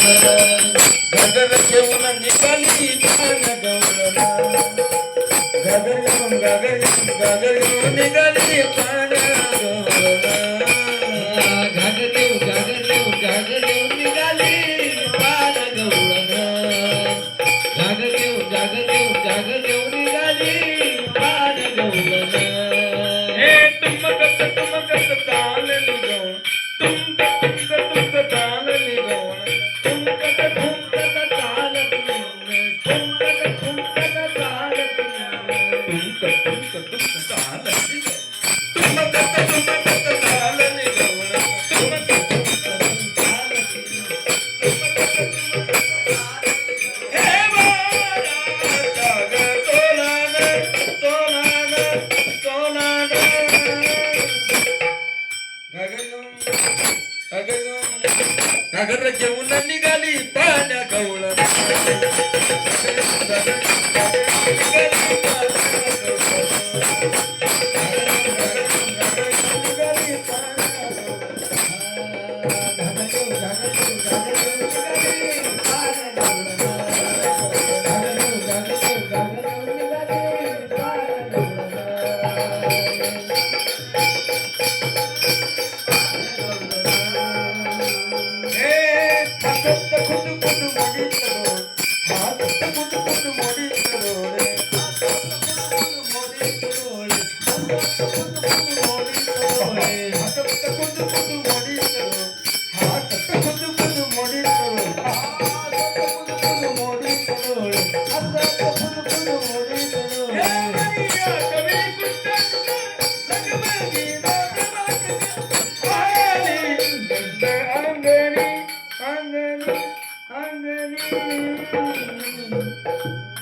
गदर घेऊन निघाली छान गवळला गदर घेऊन गागर घेऊन गागर घेऊन निघाली छान नगर घेऊन निघाली पाण्या गवळ Oh!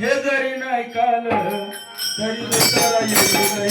हे जरी नाही काल तरी नाही